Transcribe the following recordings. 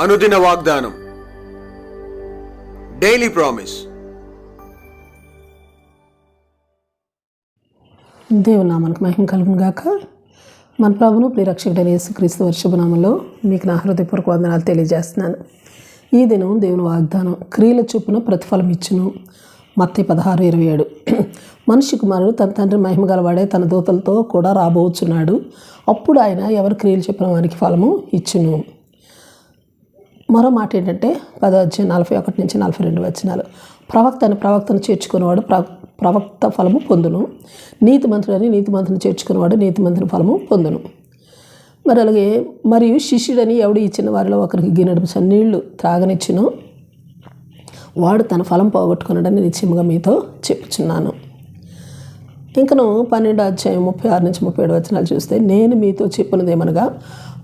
అనుదిన వాగ్దానం. Daily promise దేవునామానికి మహిమ కలుగును గాక. మన ప్రభును ప్రియరక్షకుడైన యేసుక్రీస్తు వర్షభనామంలో మీకు నా హృదయపూర్వక వందనాలు తెలియజేస్తున్నాను. ఈ దినం దేవుని వాగ్దానం క్రియల చొప్పున ప్రతిఫలం ఇచ్చును. మత్తి పదహారు ఇరవై ఏడు. మనిషి కుమారుడు తన తండ్రి మహిమ గలవాడే తన దూతలతో కూడా రాబోచున్నాడు. అప్పుడు ఆయన ఎవరి క్రియలు చెప్పిన వారికి ఫలము ఇచ్చును. మరో మాట ఏంటంటే పదవచ్చిన నలభై ఒకటి నుంచి నలభై రెండు వచనాలు. ప్రవక్తని ప్రవక్తను చేర్చుకునేవాడు ప్ర ప్రవక్త ఫలము పొందును. నీతిమంతుడని నీతిమంతుని చేర్చుకునేవాడు నీతిమంతుని ఫలము పొందును. మరి అలాగే మరియు శిష్యుడని ఎవడు ఇచ్చిన వారిలో ఒకరికి గిన్నెడు నీళ్ళు త్రాగనిచ్చును? వాడు తన ఫలం పోగొట్టుకున్నాడని నిశ్చయముగా మీతో చెప్పుచున్నాను. ఇంకను పన్నెండు అధ్యాయం ముప్పై ఆరు నుంచి ముప్పై ఏడు వచనాలు చూస్తే నేను మీతో చెప్పినదేమనగా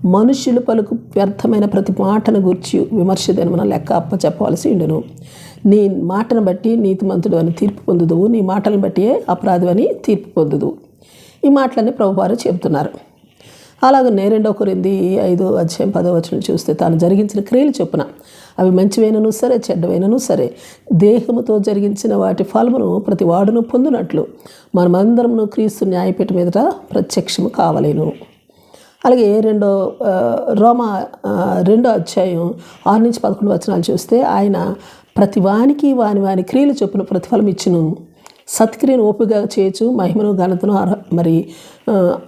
మనుష్యులు పలుకు వ్యర్థమైన ప్రతి మాటను గూర్చి విమర్శదేనమన లెక్క అప్ప చెప్పవలసి ఉండును. నీ మాటను బట్టి నీతిమంతుడు అని తీర్పు పొందుదువు నీ మాటలను బట్టియే అపరాధి అని తీర్పు పొందుదు ఈ మాటలన్నీ ప్రభువారు చెబుతున్నారు. అలాగనే రెండో కొరింది ఐదో అధ్యాయం పదో వచనం చూస్తే తాను జరిగించిన క్రియలు చొప్పున అవి మంచివైనను సరే చెడ్డవైనను సరే దేహముతో జరిగించిన వాటి ఫలమును ప్రతి వాడును పొందినట్లు. మనమందరమును క్రీస్తు న్యాయపీఠ మీదట ప్రత్యక్షము కావలేను. అలాగే రెండో రోమా రెండో అధ్యాయం ఆరు నుంచి పదకొండు వచనాలు చూస్తే ఆయన ప్రతి వానికి వాని వాని క్రియలు చొప్పున ప్రతిఫలం ఇచ్చును. సత్క్రియను ఓపిక చేయొచ్చు మహిమను ఘనతను మరి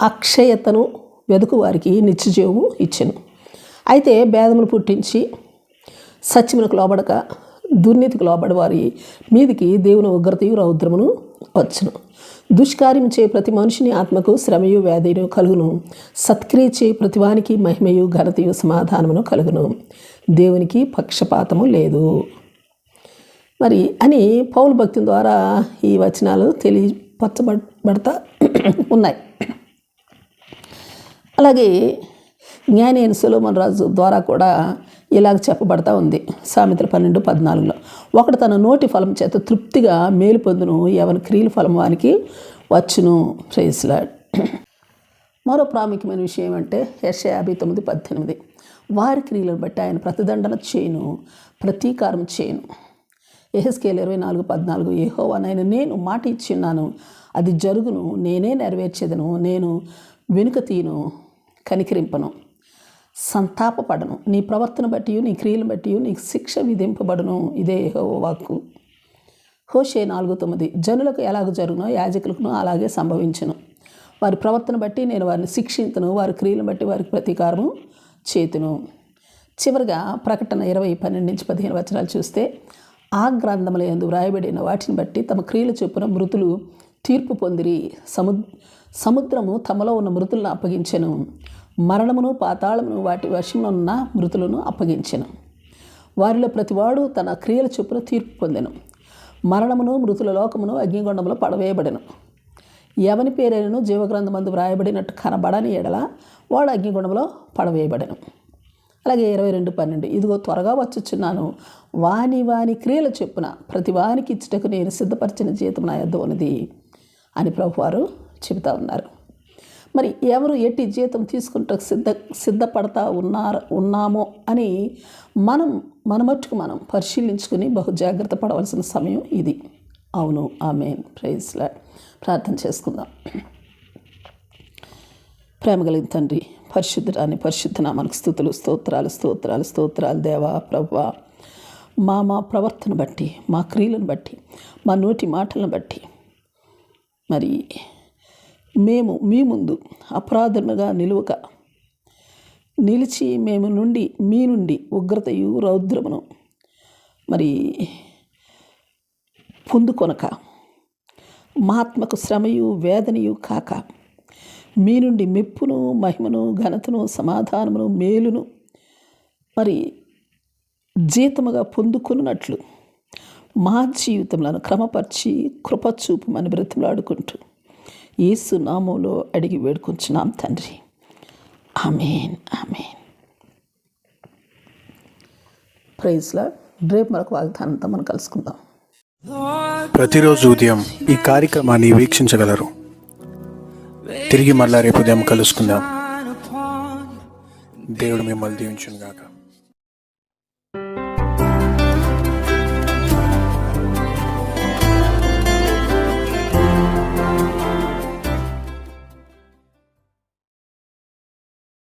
అక్షయతను వెదుకు వారికి నిత్యజీవము ఇచ్చెను. అయితే భేదములు పుట్టించి సత్యమునకు లోబడక దుర్నీతికి లోబడి వారి మీదికి దేవుని ఉగ్రతయు రౌద్రమును వచ్చును. దుష్కార్యం చే ప్రతి మనిషిని ఆత్మకు శ్రమయు వ్యాధిను కలుగును. సత్క్రియ చే ప్రతివానికి మహిమయు ఘనతయు సమాధానమును కలుగును. దేవునికి పక్షపాతము లేదు. మరి అని పౌలు భక్తి ద్వారా ఈ వచనాలు తెలియపరచబడతా ఉన్నాయి. అలాగే జ్ఞాని అయిన సులోమన్ రాజు ద్వారా కూడా ఇలాగ చెప్పబడతా ఉంది. సామెతల పన్నెండు పద్నాలుగులో. ఒకడు తన నోటి ఫలం చేత తృప్తిగా మేలు పొందును ఎవరి క్రియల ఫలం వానికి వచ్చును. ప్రేస్లాడ్ మరో ప్రాముఖ్యమైన విషయం ఏమంటే యశ యాభై తొమ్మిది పద్దెనిమిది. వారి క్రియలను బట్టి ఆయన ప్రతిదండన చేయను ప్రతీకారం చేయను. ఎహెస్కేల్ ఇరవై నాలుగు పద్నాలుగు. ఏహోవానైనా నేను మాట ఇచ్చిన్నాను అది జరుగును నేనే నెరవేర్చేదను నేను వెనుక తీను కనికరింపను. సంతాపపడను. నీ ప్రవర్తన బట్టి నీ క్రియలు బట్టి నీకు శిక్ష విధింపబడును. ఇదే వాక్కు హోషే నాలుగు తొమ్మిది. జనులకు ఎలాగ జరుగునో యాజకులకు అలాగే సంభవించను. వారి ప్రవర్తన బట్టి నేను వారిని శిక్షించను వారి క్రియలను బట్టి వారికి ప్రతీకారము చేతును. చివరిగా ప్రకటన ఇరవై పన్నెండు నుంచి పదిహేను వచనాలు చూస్తే ఆ గ్రంథముల వ్రాయబడిన వాటిని బట్టి తమ క్రియలు చొప్పున మృతులు తీర్పు పొందిరి. సము సముద్రము తమలో ఉన్న మృతులను అప్పగించెను. మరణమును పాతాళమును వాటి వశంలో ఉన్న మృతులను అప్పగించెను. వారిలో ప్రతివాడు తన క్రియల చొప్పున తీర్పు పొందెను. మరణమును మృతుల లోకమును అగ్నిగొండములో పడవేయబడెను. ఎవని పేరైనను జీవగ్రంథమందు వ్రాయబడినట్టు కనబడని ఎడల వాడు అగ్నిగుండంలో పడవేయబడెను. అలాగే ఇరవై రెండు పన్నెండు. ఇదిగో త్వరగా వచ్చుచున్నాను. వాని వాని క్రియల చొప్పున ప్రతి వానికి ఇచ్చుటకు నేను సిద్ధపరిచిన జీతం నా యొద్ద ఉన్నది. అని ప్రభువారు చెబుతా ఉన్నారు. మరి ఎవరు ఎట్టి జీతం తీసుకుంటూ సిద్ధ సిద్ధపడతా ఉన్నారు ఉన్నామో అని మనం మన మట్టుకు మనం పరిశీలించుకుని బహు జాగ్రత్త పడవలసిన సమయం ఇది. అవును ఆమె ప్రైజ్లా ప్రార్థన చేసుకుందాం. ప్రేమ కలిగిన తండ్రి పరిశుద్ధురాని పరిశుద్ధ మనకు స్థుతులు స్తోత్రాలు స్తోత్రాలు స్తోత్రాలు దేవా ప్రభ మా మా ప్రవర్తన బట్టి మా క్రియలను బట్టి మా నోటి మాటలను బట్టి మరి మేము మీ ముందు అపరాధముగా నిలువక నిలిచి మేము నుండి మీ నుండి ఉగ్రతయు రౌద్రమును మరి పొందుకొనక మాత్మకు శ్రమయు వేదనయు కాక మీ నుండి మెప్పును మహిమను ఘనతను సమాధానమును మేలును మరి జీతముగా పొందుకున్నట్లు మా జీవితంలో క్రమపరిచి కృపచూపమని బ్రతిమలాడుకుంటూ యేసు నామంలో అడిగి వేడుకుంటున్నాం తండ్రి. Amen amen. ప్రైజ్లా రేపు మరొక వాగ్దానంతో మనం కలుసుకుందాం. ప్రతిరోజు ఉదయం ఈ కార్యక్రమాన్ని వీక్షించగలరు. తిరిగి మళ్ళా రేపు ఉదయం కలుసుకుందాం. దేవుడు మిమ్మల్ని దీవించుగాక గాక